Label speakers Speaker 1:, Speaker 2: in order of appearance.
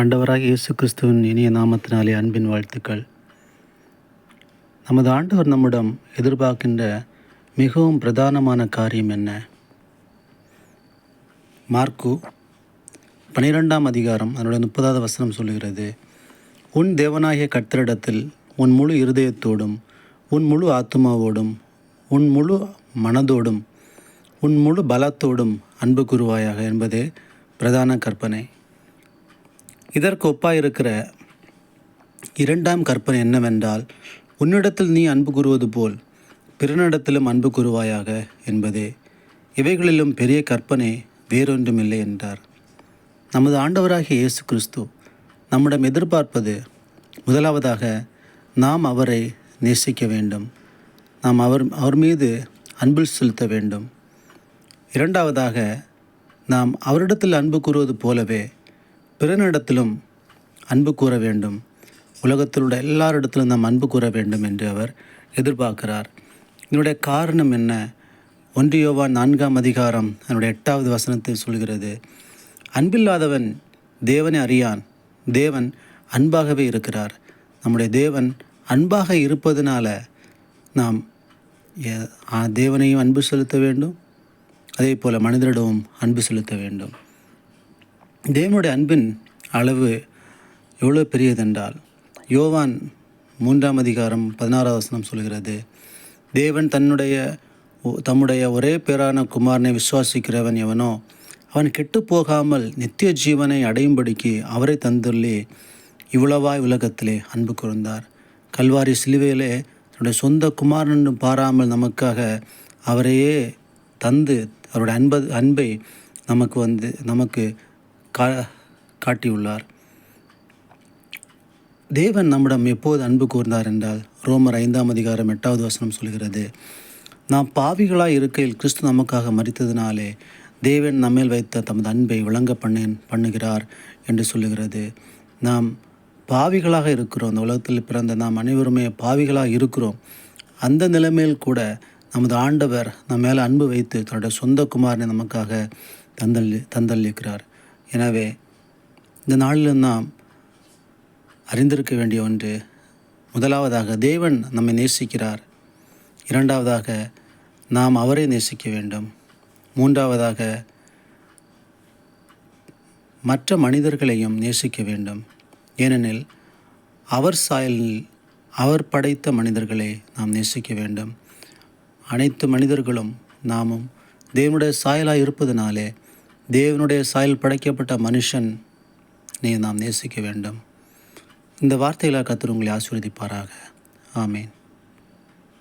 Speaker 1: ஆண்டவராக இயேசு கிறிஸ்துவின் இனிய நாமத்தினாலே அன்பின் வாழ்த்துக்கள். நமது ஆண்டவர் நம்மிடம் எதிர்பார்க்கின்ற மிகவும் பிரதானமான காரியம் என்ன? மார்க்கு பனிரெண்டாம் அதிகாரம் அதனுடைய முப்பதாவது வசனம் சொல்லுகிறது உன் தேவனாகிய கர்த்தரிடத்தில் உன் முழு இருதயத்தோடும் உன் முழு ஆத்மாவோடும் உன் முழு மனதோடும் உன் முழு பலத்தோடும் அன்பு கூறுவாயாக என்பதே பிரதான கற்பனை. இதற்கு ஒப்பாயிருக்கிற இரண்டாம் கற்பனை என்னவென்றால் உன்னிடத்தில் நீ அன்பு கூறுவது போல் பிறனிடத்திலும் அன்பு கூறுவாயாக என்பதே. இவைகளிலும் பெரிய கற்பனை வேறொன்றுமில்லை என்றார். நமது ஆண்டவராகிய இயேசு கிறிஸ்து நம்மிடம் எதிர்பார்ப்பது முதலாவதாக நாம் அவரை நேசிக்க வேண்டும். நாம் அவர் அவர் மீது அன்பில் செலுத்த வேண்டும். இரண்டாவதாக நாம் அவரிடத்தில் அன்பு கூறுவது போலவே பிறனிடத்திலும் அன்பு கூற வேண்டும். உலகத்தில் உள்ள எல்லாரிடத்திலும் நாம் அன்பு கூற வேண்டும் என்று அவர் எதிர்பார்க்கிறார். இதனுடைய காரணம் என்ன? ஒன்றியோவா நான்காம் அதிகாரம் அதனுடைய எட்டாவது வசனத்தில் சொல்கிறது அன்பில்லாதவன் தேவனை அறியான். தேவன் அன்பாகவே இருக்கிறார். நம்முடைய தேவன் அன்பாக இருப்பதனால நாம் தேவனையும் அன்பு செலுத்த வேண்டும். அதே போல் மனிதரிடமும் அன்பு செலுத்த வேண்டும். தேவனுடைய அன்பின் அளவு எவ்வளோ பெரியதென்றால் யோவான் மூன்றாம் அதிகாரம் பதினாறாவது வசனம் சொல்கிறது தேவன் தன்னுடைய ஒ- தம்முடைய ஒரே பேரான குமாரனை விசுவாசிக்கிறவன் எவனோ அவன் கெட்டு போகாமல் நித்திய ஜீவனை அடையும்படிக்கு அவரை தந்துள்ளே இவ்வளவாய் உலகத்திலே அன்பு கூர்ந்தார். கல்வாரி சிலுவையிலே தன்னுடைய சொந்த குமாரன் பாராமல் நமக்காக அவரையே தந்து அவருடைய அன்ப அன்பை நமக்கு வந்து நமக்கு கா காட்டியுள்ளார். தேவன் நம்மிடம் எப்போது அன்பு கூர்ந்தார் என்றால் ரோமர் ஐந்தாம் அதிகாரம் எட்டாவது வசனம் சொல்கிறது நாம் பாவிகளாக இருக்கையில் கிறிஸ்து நமக்காக மறித்ததினாலே தேவன் நம்மேல் வைத்த தமது அன்பை விளங்க பண்ணேன் பண்ணுகிறார் என்று சொல்லுகிறது. நாம் பாவிகளாக இருக்கிறோம். இந்த உலகத்தில் பிறந்த நாம் அனைவருமே பாவிகளாக இருக்கிறோம். அந்த நிலைமையில் கூட நமது ஆண்டவர் நம்ம மேலே அன்பு வைத்து தன்னுடைய சொந்த குமாரனை நமக்காக தந்தள்ளி தந்தளிக்கிறார் எனவே இந்த நாளில் நாம் அறிந்திருக்க வேண்டிய ஒன்று முதலாவதாக தேவன் நம்மை நேசிக்கிறார். இரண்டாவதாக நாம் அவரை நேசிக்க வேண்டும். மூன்றாவதாக மற்ற மனிதர்களையும் நேசிக்க வேண்டும். ஏனெனில் அவர் சாயலில் அவர் படைத்த மனிதர்களை நாம் நேசிக்க வேண்டும். அனைத்து மனிதர்களும் நாமும் தேவனுடைய சாயலாக இருப்பதனாலே தேவனுடைய சாயல் படைக்கப்பட்ட மனுஷன் நீ நாம் நேசிக்க வேண்டும். இந்த வார்த்தைகளாக கத்தர் உங்களை ஆசீர்வதிப்பாராக. ஆமேன்.